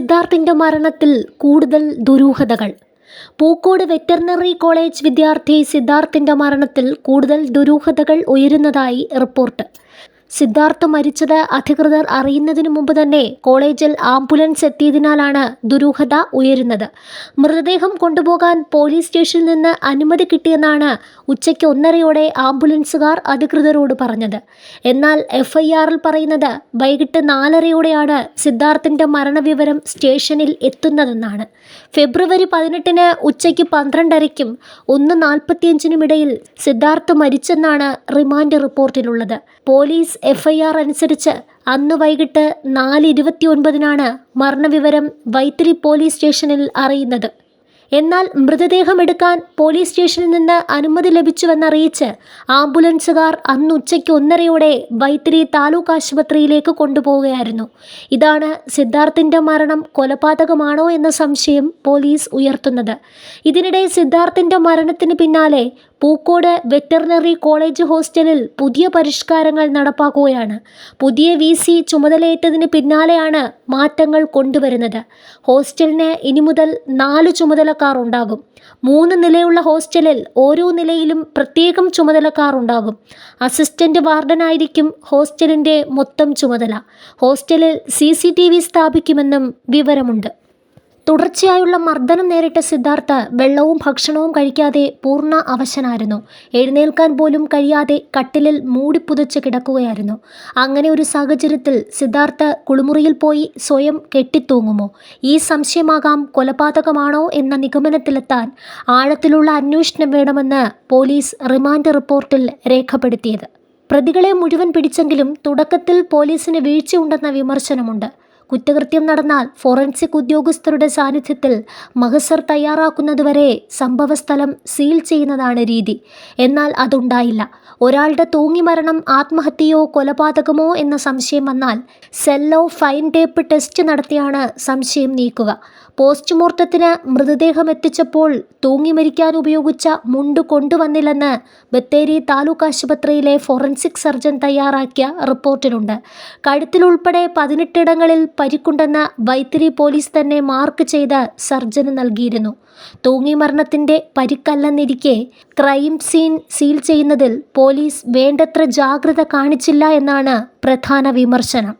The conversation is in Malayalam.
സിദ്ധാർത്ഥിന്റെ മരണത്തിൽ കൂടുതൽ ദുരൂഹതകൾ. പൂക്കോട് വെറ്ററിനറി കോളേജ് വിദ്യാർത്ഥി സിദ്ധാർത്ഥിന്റെ മരണത്തിൽ കൂടുതൽ ദുരൂഹതകൾ ഉയരുന്നതായി റിപ്പോർട്ട്. സിദ്ധാർത്ഥ് മരിച്ചത് അധികൃതർ അറിയുന്നതിനു മുമ്പ് തന്നെ കോളേജിൽ ആംബുലൻസ് എത്തിയതിനാലാണ് ദുരൂഹത ഉയരുന്നത്. മൃതദേഹം കൊണ്ടുപോകാൻ പോലീസ് സ്റ്റേഷനിൽ നിന്ന് അനുമതി കിട്ടിയെന്നാണ് ഉച്ചയ്ക്ക് ഒന്നരയോടെ ആംബുലൻസുകാർ അധികൃതരോട് പറഞ്ഞത്. എന്നാൽ എഫ്ഐആറിൽ പറയുന്നത് വൈകിട്ട് നാലരയോടെയാണ് സിദ്ധാർത്ഥിന്റെ മരണവിവരം സ്റ്റേഷനിൽ എത്തുന്നതെന്നാണ്. ഫെബ്രുവരി പതിനെട്ടിന് ഉച്ചയ്ക്ക് പന്ത്രണ്ടരയ്ക്കും ഒന്ന് നാൽപ്പത്തിയഞ്ചിനും ഇടയിൽ സിദ്ധാർത്ഥ് മരിച്ചെന്നാണ് റിമാൻഡ് റിപ്പോർട്ടിലുള്ളത്. പോലീസ് എഫ് ഐ ആർ അനുസരിച്ച് അന്ന് വൈകിട്ട് നാല് ഇരുപത്തി ഒൻപതിനാണ് മരണവിവരം വൈത്തിരി പോലീസ് സ്റ്റേഷനിൽ അറിയുന്നത്. എന്നാൽ മൃതദേഹം എടുക്കാൻ പോലീസ് സ്റ്റേഷനിൽ നിന്ന് അനുമതി ലഭിച്ചുവെന്നറിയിച്ച് ആംബുലൻസുകാർ അന്ന് ഉച്ചയ്ക്ക് ഒന്നരയോടെ വൈത്തിരി താലൂക്ക് ആശുപത്രിയിലേക്ക് കൊണ്ടുപോവുകയായിരുന്നു. ഇതാണ് സിദ്ധാർത്ഥിന്റെ മരണം കൊലപാതകമാണോ എന്ന സംശയം പോലീസ് ഉയർത്തുന്നത്. ഇതിനിടെ സിദ്ധാർത്ഥിന്റെ മരണത്തിന് പിന്നാലെ പൂക്കോട് വെറ്ററിനറി കോളേജ് ഹോസ്റ്റലിൽ പുതിയ പരിഷ്കാരങ്ങൾ നടപ്പാക്കുകയാണ്. പുതിയ വി സി ചുമതലയേറ്റതിന് പിന്നാലെയാണ് മാറ്റങ്ങൾ കൊണ്ടുവരുന്നത്. ഹോസ്റ്റലിന് ഇനി മുതൽ നാല് ചുമതലക്കാർ ഉണ്ടാകും മൂന്ന് നിലയുള്ള ഹോസ്റ്റലിൽ ഓരോ നിലയിലും പ്രത്യേകം ചുമതലക്കാർ ഉണ്ടാകും അസിസ്റ്റന്റ് വാർഡനായിരിക്കും ഹോസ്റ്റലിന്റെ മൊത്തം ചുമതല. ഹോസ്റ്റലിൽ സി സ്ഥാപിക്കുമെന്നും വിവരമുണ്ട്. തുടർച്ചയായുള്ള മർദ്ദനം നേരിട്ട സിദ്ധാർത്ഥ വെള്ളവും ഭക്ഷണവും കഴിക്കാതെ പൂർണ അവശനായിരുന്നു. എഴുന്നേൽക്കാൻ പോലും കഴിയാതെ കട്ടിലിൽ മൂടിപ്പുതച്ച് കിടക്കുകയായിരുന്നു. അങ്ങനെ ഒരു സാഹചര്യത്തിൽ സിദ്ധാർത്ഥ കുളിമുറിയിൽ പോയി സ്വയം കെട്ടിത്തൂങ്ങുമോ? ഈ സംശയമാകാം കൊലപാതകമാണോ എന്ന നിഗമനത്തിലെത്താൻ ആഴത്തിലുള്ള അന്വേഷണം വേണമെന്ന് പോലീസ് റിമാൻഡ് റിപ്പോർട്ടിൽ രേഖപ്പെടുത്തിയത്. പ്രതികളെ മുഴുവൻ പിടിച്ചെങ്കിലും തുടക്കത്തിൽ പോലീസിന് വീഴ്ചയുണ്ടെന്ന വിമർശനമുണ്ട്. കുറ്റകൃത്യം നടന്നാൽ ഫോറൻസിക് ഉദ്യോഗസ്ഥരുടെ സാന്നിധ്യത്തിൽ മഹസർ തയ്യാറാക്കുന്നതുവരെ സംഭവസ്ഥലം സീൽ ചെയ്യുന്നതാണ് രീതി. എന്നാൽ അതുണ്ടായില്ല. ഒരാളുടെ തൂങ്ങിമരണം ആത്മഹത്യയോ കൊലപാതകമോ എന്ന സംശയം വന്നാൽ സെല്ലോ ഫൈൻ ടേപ്പ് ടെസ്റ്റ് നടത്തിയാണ് സംശയം നീക്കുക. പോസ്റ്റ്മോർട്ടത്തിന് മൃതദേഹം എത്തിച്ചപ്പോൾ തൂങ്ങി മരിക്കാൻ ഉപയോഗിച്ച മുണ്ട് കൊണ്ടുവന്നില്ലെന്ന് ബത്തേരി താലൂക്ക് ആശുപത്രിയിലെ ഫോറൻസിക് സർജൻ തയ്യാറാക്കിയ റിപ്പോർട്ടിലുണ്ട്. കഴുത്തിലുൾപ്പെടെ പതിനെട്ടിടങ്ങളിൽ പരിക്കുണ്ടെന്ന് വൈത്തിരി പോലീസ് തന്നെ മാർക്ക് ചെയ്ത് സർജന് നൽകിയിരുന്നു. തൂങ്ങി മരണത്തിന്റെ പരിക്കല്ലെന്നിരിക്കെ ക്രൈം സീൻ സീൽ ചെയ്യുന്നതിൽ പോലീസ് വേണ്ടത്ര ജാഗ്രത കാണിച്ചില്ല എന്നാണ് പ്രധാന വിമർശനം.